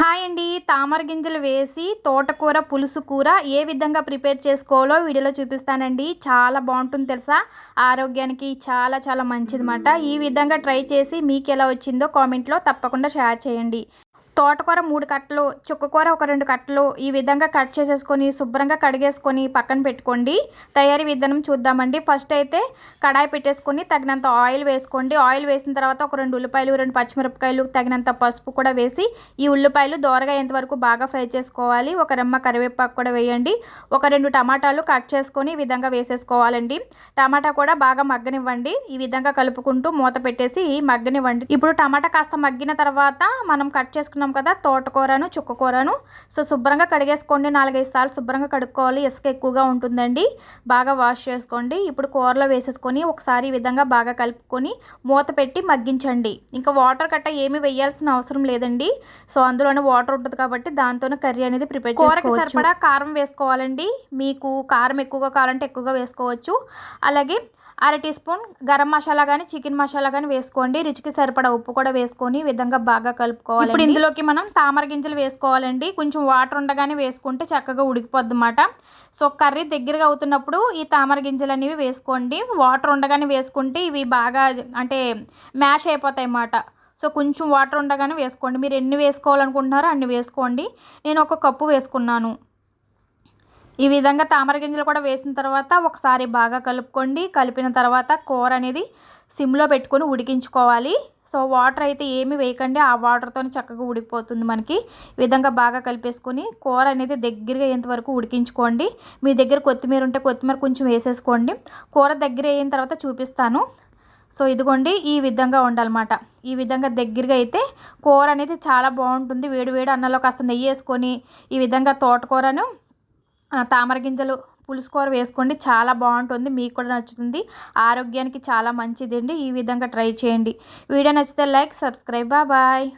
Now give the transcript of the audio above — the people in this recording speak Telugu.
హాయ్ అండి. తామర గింజలు వేసి తోటకూర పులుసు కూర ఏ విధంగా ప్రిపేర్ చేసుకోవాలో వీడియోలో చూపిస్తానండి. చాలా బాగుంటుంది తెలుసా? ఆరోగ్యానికి చాలా చాలా మంచిది ఈ విధంగా ట్రై చేసి మీకు ఎలా వచ్చిందో కామెంట్లో తప్పకుండా షేర్ చేయండి. తోటకూర మూడు కట్టలు చుక్కకూర ఒక రెండు కట్టలు ఈ విధంగా కట్ చేసేసుకొని శుభ్రంగా కడిగేసుకొని పక్కన పెట్టుకోండి. తయారీ విధానం చూద్దామండి. ఫస్ట్ అయితే కడాయి పెట్టేసుకొని తగినంత ఆయిల్ వేసుకోండి. ఆయిల్ వేసిన తర్వాత ఒక రెండు ఉల్లిపాయలు రెండు పచ్చిమిరపకాయలు తగినంత పసుపు కూడా వేసి ఈ ఉల్లిపాయలు దోరగా ఎంతవరకు బాగా ఫ్రై చేసుకోవాలి. ఒక రెమ్మ కరివేపాకు కూడా వేయండి. ఒక రెండు టమాటాలు కట్ చేసుకొని ఈ విధంగా వేసేసుకోవాలండి. టమాటా కూడా బాగా మగ్గనివ్వండి. ఈ విధంగా కలుపుకుంటూ మూత పెట్టేసి మగ్గనివ్వండి. ఇప్పుడు టమాటా కాస్త మగ్గిన తర్వాత మనం కట్ చేసుకున్న చేసుకున్నాం కదా తోటకూరను చుక్కకూరను. సో శుభ్రంగా కడిగేసుకోండి. నాలుగైదు సార్లు శుభ్రంగా కడుక్కోవాలి. ఇసుక ఎక్కువగా ఉంటుందండి. బాగా వాష్ చేసుకోండి. ఇప్పుడు కూరలో వేసేసుకొని ఒకసారి ఈ విధంగా బాగా కలుపుకొని మూత పెట్టి మగ్గించండి. ఇంకా వాటర్ కట్ట ఏమి వేయాల్సిన అవసరం లేదండి. సో అందులోనే వాటర్ ఉంటుంది కాబట్టి దాంతోనే కర్రీ అనేది ప్రిపేర్ కూరకి సరిపడా కారం వేసుకోవాలండి. మీకు కారం ఎక్కువగా కావాలంటే ఎక్కువగా వేసుకోవచ్చు. అలాగే అర టీ స్పూన్ గరం మసాలా కానీ చికెన్ మసాలా కానీ వేసుకోండి. రుచికి సరిపడా ఉప్పు కూడా వేసుకొని విధంగా బాగా కలుపుకోవాలి ఇప్పుడు ఇందులోకి మనం తామర గింజలు వేసుకోవాలండి. కొంచెం వాటర్ ఉండగానే వేసుకుంటే చక్కగా ఉడికిపోద్ది అన్నమాట సో కర్రీ దగ్గరగా అవుతున్నప్పుడు ఈ తామర గింజలు అనేవి వేసుకోండి. వాటర్ ఉండగానే వేసుకుంటే ఇవి బాగా అంటే మ్యాష్ అయిపోతాయి అన్నమాట సో కొంచెం వాటర్ ఉండగానే వేసుకోండి. మీరు ఎన్ని వేసుకోవాలనుకుంటున్నారో అన్ని వేసుకోండి. నేను ఒక కప్పు వేసుకున్నాను. ఈ విధంగా తామర గింజలు కూడా వేసిన తర్వాత ఒకసారి బాగా కలుపుకోండి. కలిపిన తర్వాత కూర అనేది సిమ్లో పెట్టుకొని ఉడికించుకోవాలి. సో వాటర్ అయితే ఏమి వేయకండి. ఆ వాటర్తో చక్కగా ఉడికిపోతుంది మనకి. ఈ విధంగా బాగా కలిపేసుకొని కూర అనేది దగ్గరగా అయ్యేంతవరకు ఉడికించుకోండి. మీ దగ్గర కొత్తిమీర ఉంటే కొత్తిమీర కొంచెం వేసేసుకోండి. కూర దగ్గర అయిన తర్వాత చూపిస్తాను. సో ఇదిగోండి ఈ విధంగా ఉండాలన్నమాట. ఈ విధంగా దగ్గరగా అయితే కూర అనేది చాలా బాగుంటుంది. వేడి వేడి అన్నంలో కాస్త నెయ్యి వేసుకొని ఈ విధంగా తోటకూరను తామర గింజలు పులుసుకూర వేసుకోండి. చాలా బాగుంటుంది. మీకు కూడా నచ్చుతుంది. ఆరోగ్యానికి చాలా మంచిదండి. ఈ విధంగా ట్రై చేయండి. వీడియో నచ్చితే లైక్ సబ్స్క్రైబ్. బాయ్.